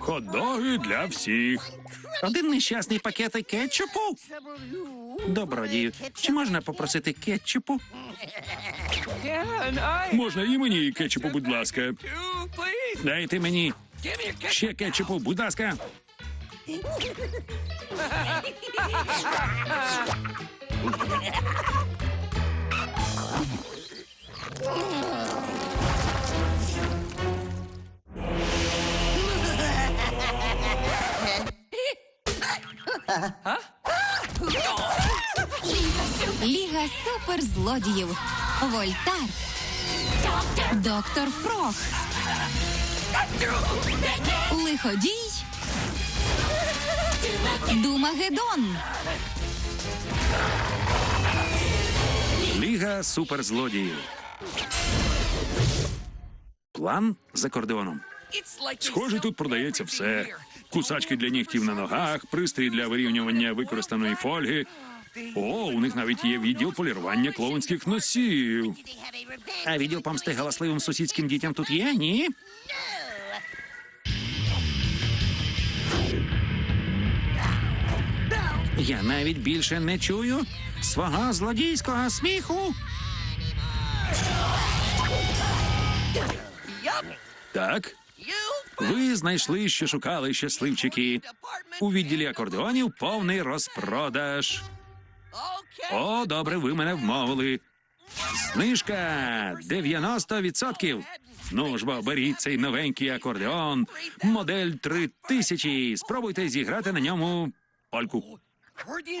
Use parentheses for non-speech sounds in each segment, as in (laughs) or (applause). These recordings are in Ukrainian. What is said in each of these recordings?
Хот-доги для всіх. Один нещасний пакетик кетчупу. Добродію, чи можна попросити кетчупу? Можна і мені кетчупу, будь ласка. Дайте мені ще кетчупу, будь ласка. Ліга суперзлодіїв. Вольтар. Доктор Фрох. Лиходій. Думагедон. Ліга суперзлодіїв. План з акордеоном. Схоже, тут продається все. Кусачки для нігтів на ногах, пристрій для вирівнювання використаної фольги. О, у них навіть є відділ полірування клоунських носів. А відділ помсти галасливим сусідським дітям тут є? Ні? Я навіть більше не чую свого злодійського сміху. Так? Ви знайшли, що шукали щасливчики. У відділі акордеонів повний розпродаж. О, добре, ви мене вмовили. Знижка 90%. Ну ж бо беріть цей новенький акордеон, модель 3000. Спробуйте зіграти на ньому польку.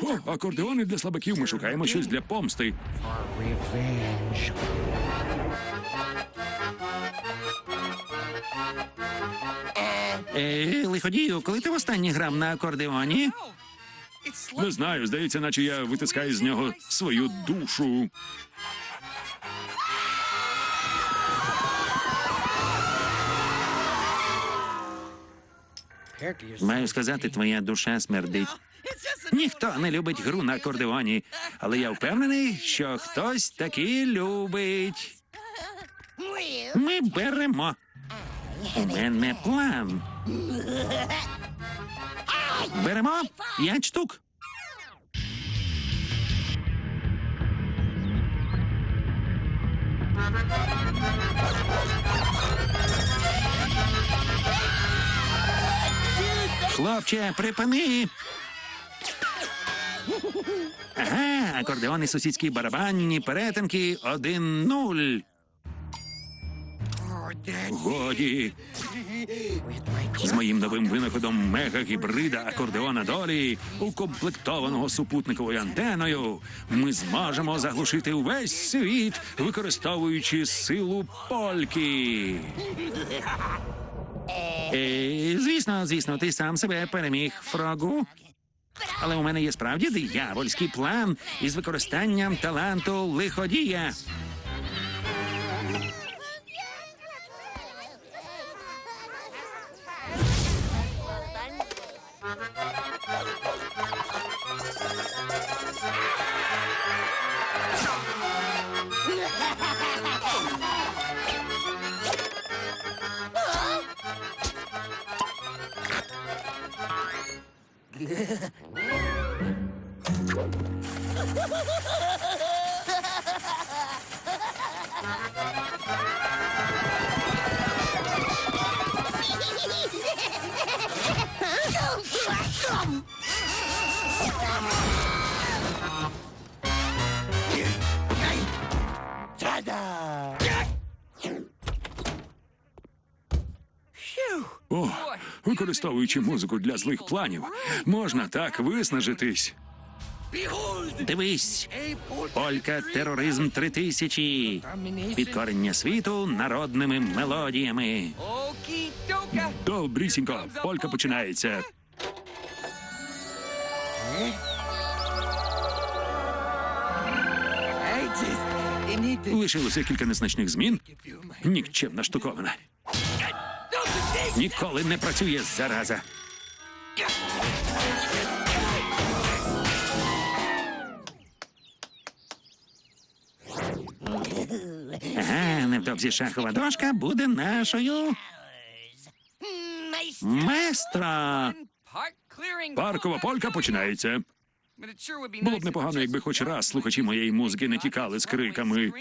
О, акордеони для слабаків. Ми шукаємо щось для помсти. Е, лиходію, коли ти востаннє грав на акордеоні? Не знаю, здається, наче я витискаю з нього свою душу. Маю сказати, твоя душа смердить. Ніхто не любить гру на акордеоні, але я впевнений, що хтось таки любить. Ми беремо. У мене план. Беремо п'ять штук. Хлопче, припини. Ага, акордеони сусідські барабанні перетинки 1-0. Годі. З моїм новим винаходом мега-гібрида акордеона долі, укомплектованого супутниковою антеною, ми зможемо заглушити увесь світ, використовуючи силу польки. Е, звісно, звісно, ти сам себе переміг, Фрогу. Але у мене є справді диявольський план із використанням таланту лиходія. Використовуючи музику для злих планів, можна так виснажитись. Дивись, полька тероризм 3000. Підкорення світу народними мелодіями. Добрісінько, полька починається. Лишилося кілька незначних змін. Нікчемна штуковина. Ніколи не працює зараза. Ага, невдовзі шахова дошка буде нашою. Местра! Паркова полька починається. Було б непогано, якби хоч раз слухачі моєї музики не тікали з криками.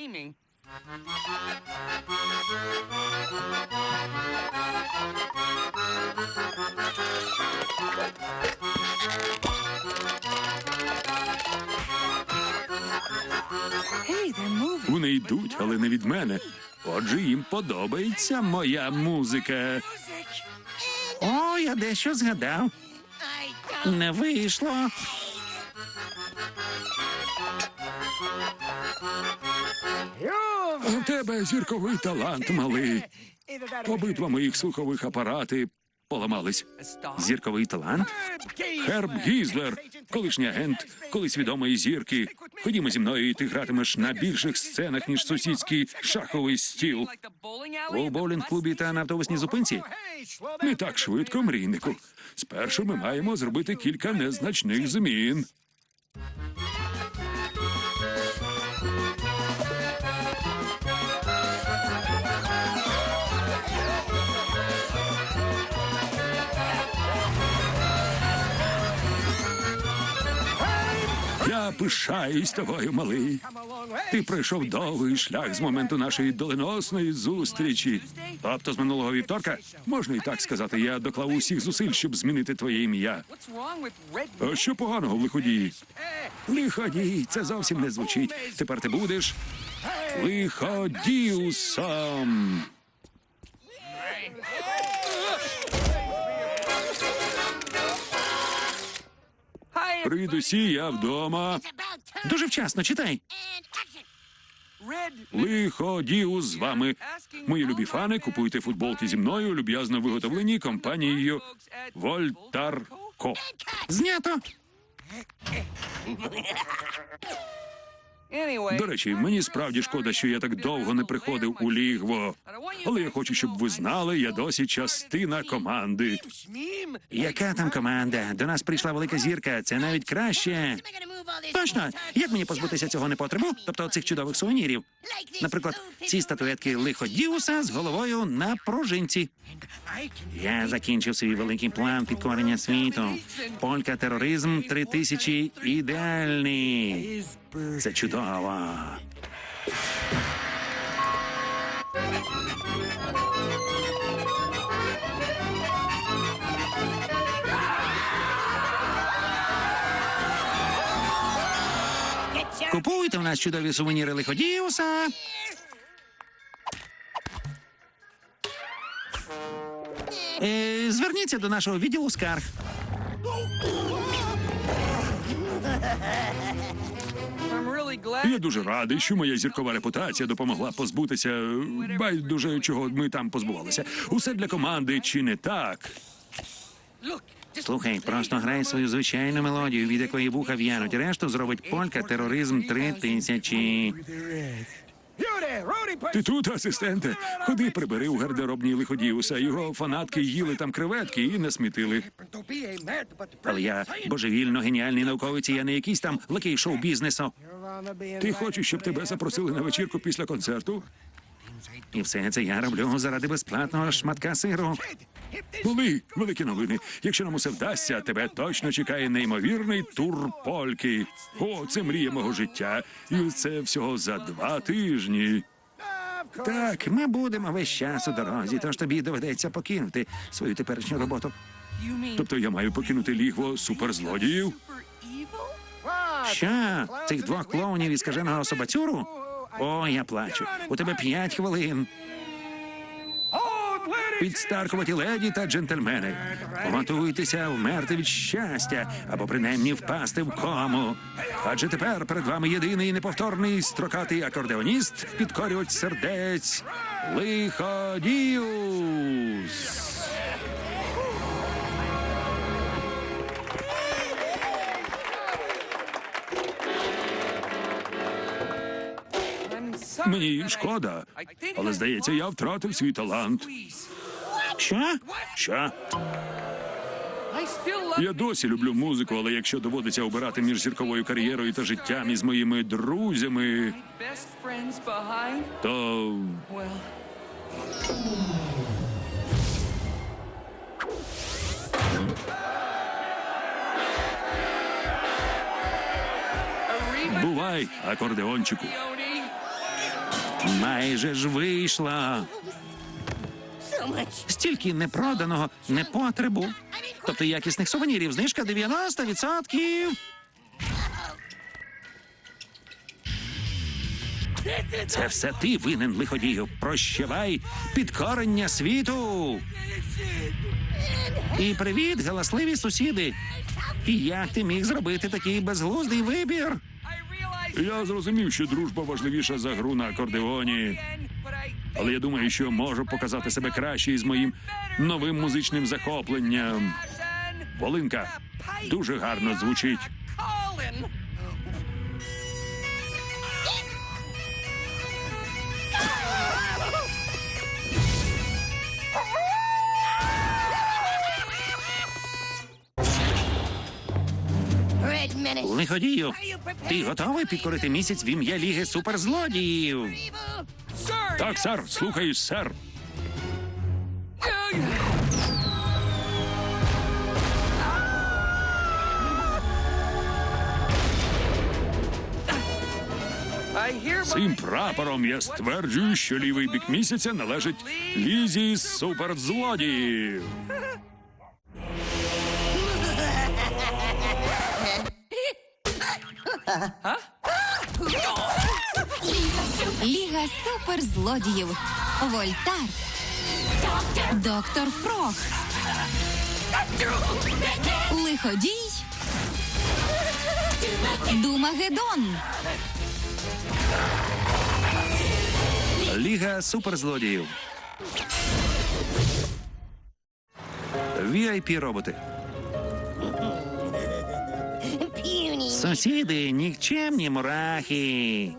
Вони йдуть, але не від мене. Отже, їм подобається моя музика. О, я дещо згадав. Не вийшло. У тебе зірковий талант, малий. Обидва моїх слухових апарати поламались. Зірковий талант. Херб Гізлер, колишній агент, колись відомої зірки. Ходімо зі мною, і ти гратимеш на більших сценах, ніж сусідський шаховий стіл. У боулінг-клубі та на автобусній зупинці. Не так швидко, мрійнику. Спершу ми маємо зробити кілька незначних змін. Пишаюсь тобою, малий. Ти пройшов довгий шлях з моменту нашої доленосної зустрічі. Тобто з минулого вівторка, можна і так сказати, я доклав усіх зусиль, щоб змінити твоє ім'я. А що поганого в лиходії? Лиходій, це зовсім не звучить. Тепер ти будеш лиходіусом. Привіт усі, я вдома. Дуже вчасно, читай. Лиходіу з вами. Мої любі фани, купуйте футболки зі мною, люб'язно виготовлені компанією Вольтарко. Знято. До речі, мені справді шкода, що я так довго не приходив у лігво. Але я хочу, щоб ви знали, я досі частина команди. Яка там команда? До нас прийшла велика зірка. Це навіть краще. Точно, як мені позбутися цього непотребу, тобто цих чудових сувенірів? Наприклад, ці статуетки лиходіуса з головою на пружинці. Я закінчив свій великий план підкорення світу. Полька тероризм 3000 ідеальний. Це чудово. Купуйте у нас чудові сувеніри лиходіуса. Е, зверніться до нашого відділу скарг. Я дуже радий, що моя зіркова репутація допомогла позбутися е, байдуже чого ми там позбувалися. Усе для команди, чи не так? Слухай, просто грай свою звичайну мелодію, від якої вуха в'януть. Решту зробить полька тероризм три тисячі. Ти тут, асистенте? Ходи, прибери у гардеробній лиходіуса. Його фанатки їли там креветки і не смітили. Але я божевільно геніальний науковець, і я не якийсь там лакей шоу-бізнесу. Ти хочеш, щоб тебе запросили на вечірку після концерту? І все це я роблю заради безплатного шматка сиру. Були великі новини. Якщо нам усе вдасться, тебе точно чекає неймовірний тур польки. О, це мрія мого життя. І це всього за два тижні. Так, ми будемо весь час у дорозі, тож тобі доведеться покинути свою теперішню роботу. Тобто я маю покинути лігво суперзлодіїв? Що? Цих двох клоунів із скаженого собацюру? О, я плачу. У тебе п'ять хвилин. Підстаркуваті леді та джентльмени. Готуйтеся вмерти від щастя або принаймні впасти в кому. Адже тепер перед вами єдиний неповторний строкатий акордеоніст, підкорювач сердець Лиходіус. Мені шкода, але здається, я втратив свій талант. Що? Що? Я досі люблю музику, але якщо доводиться обирати між зірковою кар'єрою та життям із моїми друзями, то бувай, акордеончику. Майже ж вийшла. Стільки непроданого непотребу. Тобто якісних сувенірів знижка 90%. Це все ти винен, лиходію. Прощавай підкорення світу. І привіт, галасливі сусіди. І як ти міг зробити такий безглуздий вибір? Я зрозумів, що дружба важливіша за гру на акордеоні. Але я думаю, що можу показати себе краще із моїм новим музичним захопленням. Волинка дуже гарно звучить. Лиходію, ти готовий підкорити місяць в ім'я Ліги суперзлодіїв? Так, сер, слухаюсь, сер. Цим прапором я стверджую, що лівий бік місяця належить лізі суперзлодіїв. (laughs) Ліга суперзлодіїв. Вольтар. Доктор Фрох. Лиходій. Думагедон. Ліга суперзлодіїв. vip роботи. Сусіди, нікчемні мурахи.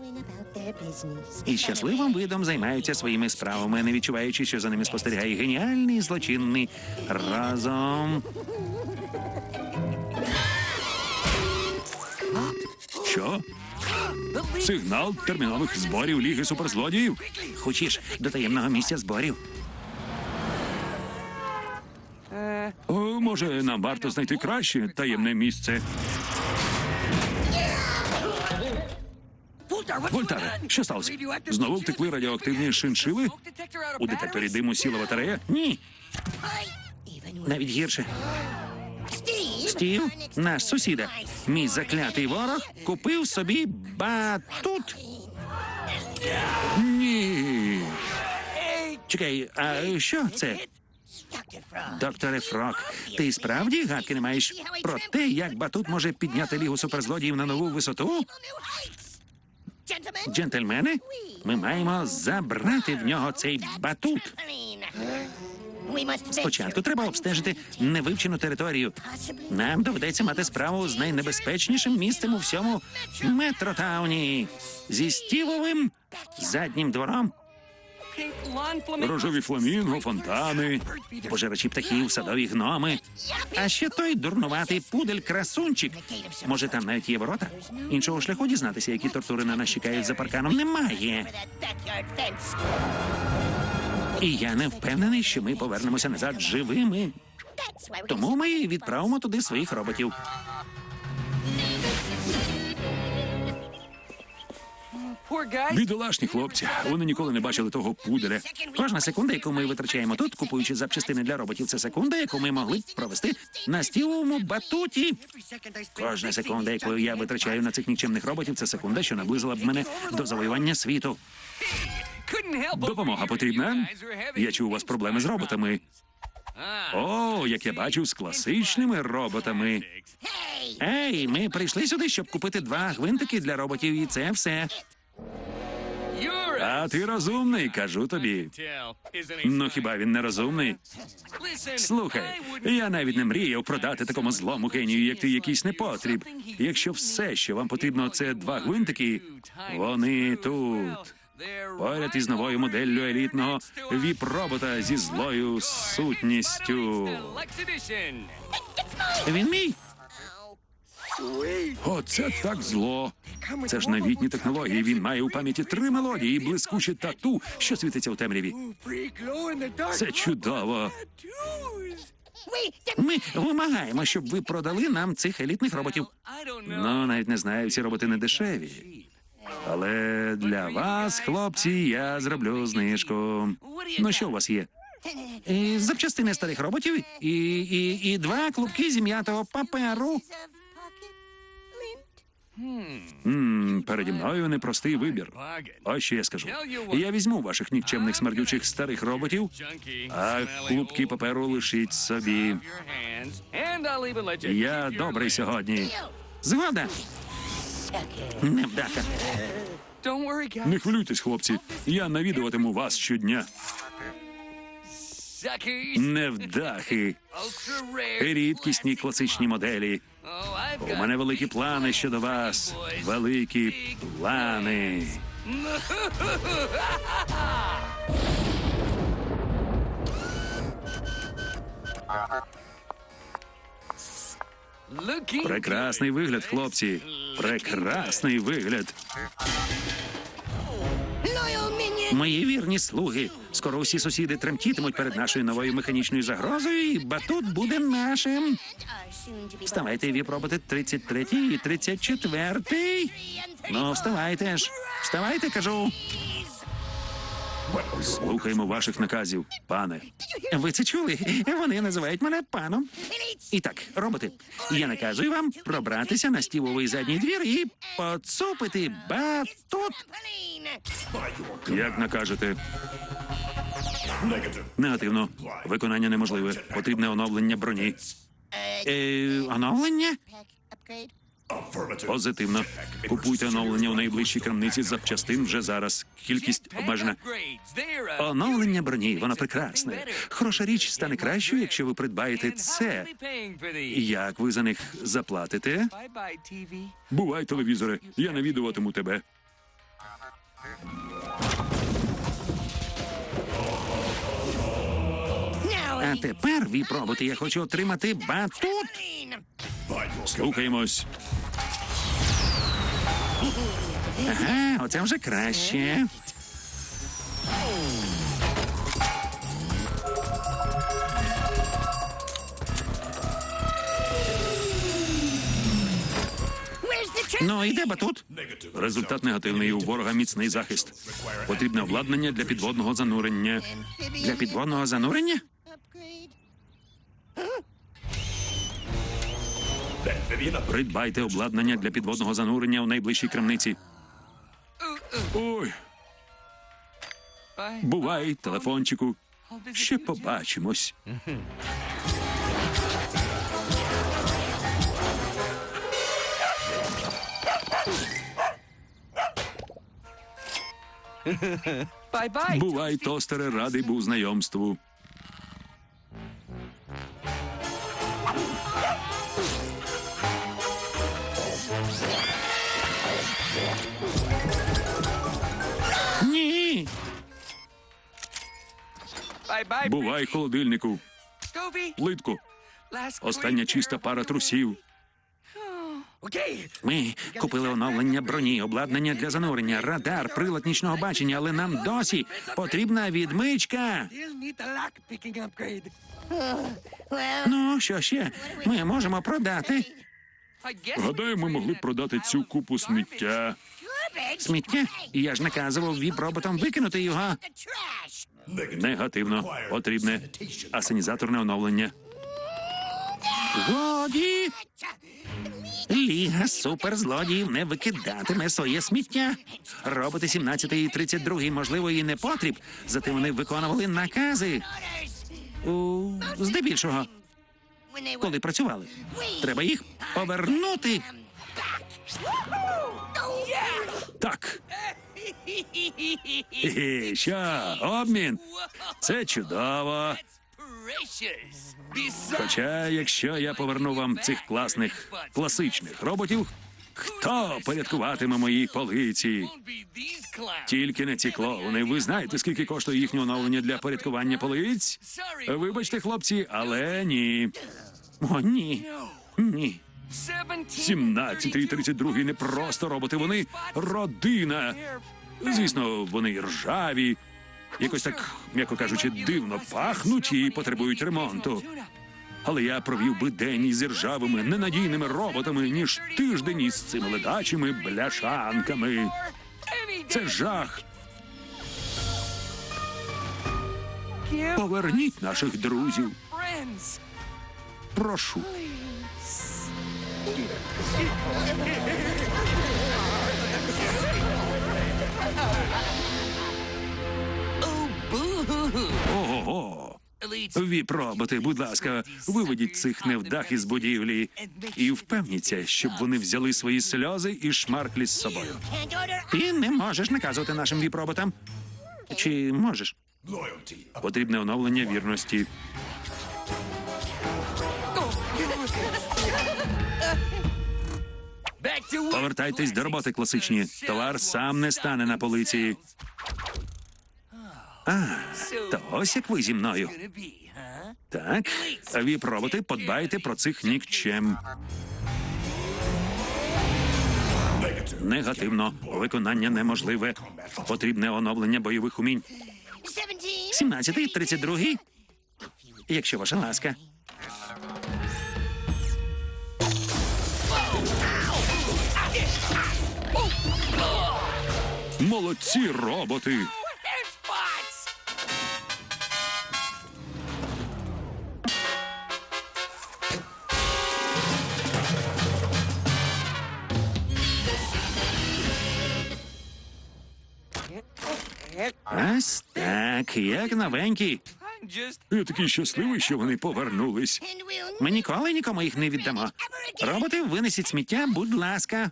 І щасливим видом займаються своїми справами, не відчуваючи, що за ними спостерігає геніальний злочинний разом. Що? Сигнал термінових зборів Ліги суперзлодіїв. Хочеш до таємного місця зборів? О, може, нам варто знайти краще таємне місце. Вольтаре, що сталося? Знову втекли радіоактивні шиншили? У детекторі диму сіла батарея? Ні, навіть гірше. Стів, наш сусіда, мій заклятий ворог, купив собі батут. Ні. Чекай, а що це? Докторе Фрок, ти справді гадки не маєш про те, як батут може підняти лігу суперзлодіїв на нову висоту? Джентльмени, ми маємо забрати в нього цей батут. Спочатку треба обстежити невивчену територію. Нам доведеться мати справу з найнебезпечнішим місцем у всьому метротауні зі стівовим заднім двором. Рожеві фламінго, фонтани. пожирачі птахів, садові гноми. А ще той дурнуватий пудель красунчик. Може, там навіть є ворота? Іншого шляху дізнатися, які тортури на нас чекають за парканом, немає. І я не впевнений, що ми повернемося назад живими. Тому ми відправимо туди своїх роботів. Бідолашні хлопці. Вони ніколи не бачили того пуделя. Кожна секунда, яку ми витрачаємо тут, купуючи запчастини для роботів, це секунда, яку ми могли б провести на стіловому батуті. Кожна секунда, яку я витрачаю на цих нікчемних роботів, це секунда, що наблизила б мене до завоювання світу. Допомога потрібна? Я чув, у вас проблеми з роботами. О, як я бачив, з класичними роботами. Ей, ми прийшли сюди, щоб купити два гвинтики для роботів, і це все. А ти розумний, кажу тобі. Ну хіба він не розумний? Слухай, я навіть не мріяв продати такому злому генію, як ти якийсь непотріб. Якщо все, що вам потрібно, це два гвинтики, вони тут. Поряд із новою моделлю елітного віп-робота зі злою сутністю. Він мій. Оце так зло. Це ж новітні технології. Він має у пам'яті три мелодії, і блискуче тату, що світиться у темряві. Це чудово. Ми вимагаємо, щоб ви продали нам цих елітних роботів. Ну, навіть не знаю, всі роботи не дешеві. Але для вас, хлопці, я зроблю знижку. Ну, що у вас є? І запчастини старих роботів і, і, і два клубки зім'ятого паперу. Переді мною непростий вибір. Ось що я скажу. Я візьму ваших нікчемних смердючих старих роботів, а клубки паперу лишіть собі. Я добрий сьогодні. Згода. Невдаха. Не хвилюйтесь, хлопці. Я навідуватиму вас щодня. Невдахи. Рідкісні класичні моделі. У мене великі плани щодо вас. Великі плани. Прекрасний вигляд, хлопці. Прекрасний вигляд. Мої вірні слуги. Скоро усі сусіди тремтітимуть перед нашою новою механічною загрозою, і батут буде нашим. Вставайте, віп-роботи 33 і 34. Ну, вставайте ж. Вставайте, кажу. Слухаємо ваших наказів, пане. Ви це чули? Вони називають мене паном. І так, роботи, я наказую вам пробратися на стівовий задній двір і поцупити батут. Як накажете? Негативно. Виконання неможливе. Потрібне оновлення броні. Е, оновлення? Позитивно. Купуйте оновлення у найближчій крамниці запчастин вже зараз. Кількість обмежена. Оновлення броні, воно прекрасне. Хороша річ стане кращою, якщо ви придбаєте це. Як ви за них заплатите? Бувай, телевізоре, я навідуватиму тебе. А тепер, віп-роботи, я хочу отримати батут. Слухаємось. Ага, оце вже краще. Ну, і де батут? Результат негативний. У ворога міцний захист. Потрібне обладнання для підводного занурення. Для підводного занурення? Придбайте обладнання для підводного занурення у найближчій крамниці. Ой, бувай, телефончику. Ще побачимось. Бувай, тостере, радий був знайомству. Бувай, холодильнику. Плитку. Остання чиста пара трусів. Ми купили оновлення броні, обладнання для занурення, радар, прилад нічного бачення, але нам досі потрібна відмичка. Ну, що ще? Ми можемо продати Гадаю, ми могли б продати цю купу сміття. сміття. Я ж наказував віп-роботам викинути його. Негативно. Потрібне асенізаторне оновлення. Годі! Ліга суперзлодіїв не викидатиме своє сміття. Роботи 17 і 32, можливо, і не потріб, зате вони виконували накази. У, здебільшого, коли працювали. Треба їх повернути. Так. Хе-хе, Що, обмін? Це чудово. Хоча, якщо я поверну вам цих класних класичних роботів, хто порядкуватиме мої полиці? Тільки не ці клоуни. Ви знаєте, скільки коштує їхнє оновлення для порядкування полиць? Вибачте, хлопці, але ні. О, ні. Ні. 17 і 32 не просто роботи, вони родина. Звісно, вони ржаві, якось так, м'яко кажучи, дивно пахнуть і потребують ремонту. Але я провів би день із іржавими, ненадійними роботами, ніж тиждень із цими ледачими бляшанками. Це жах. Поверніть наших друзів. Прошу. Ого. Віп-роботи, будь ласка, виведіть цих невдах із будівлі і впевніться, щоб вони взяли свої сльози і шмарклі з собою. Ти не можеш наказувати нашим віп-роботам. Чи можеш? Потрібне оновлення вірності. Повертайтесь до роботи класичні. Товар сам не стане на полиці. А, то ось як ви зі мною. Так, віп-роботи, подбайте про цих нікчем. Негативно. Виконання неможливе. Потрібне оновлення бойових умінь. 17-й, 32-й? Якщо ваша ласка. Молодці роботи. Ось так, як новенькі. Я такий щасливий, що вони повернулись. Ми ніколи нікому їх не віддамо. Роботи, винесіть сміття, будь ласка.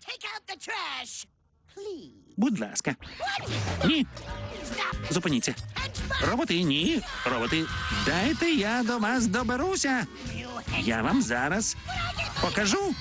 Please. Будь ласка. Ні, зупиніться. Роботи, ні. Роботи, дайте я до вас доберуся. Я вам зараз покажу.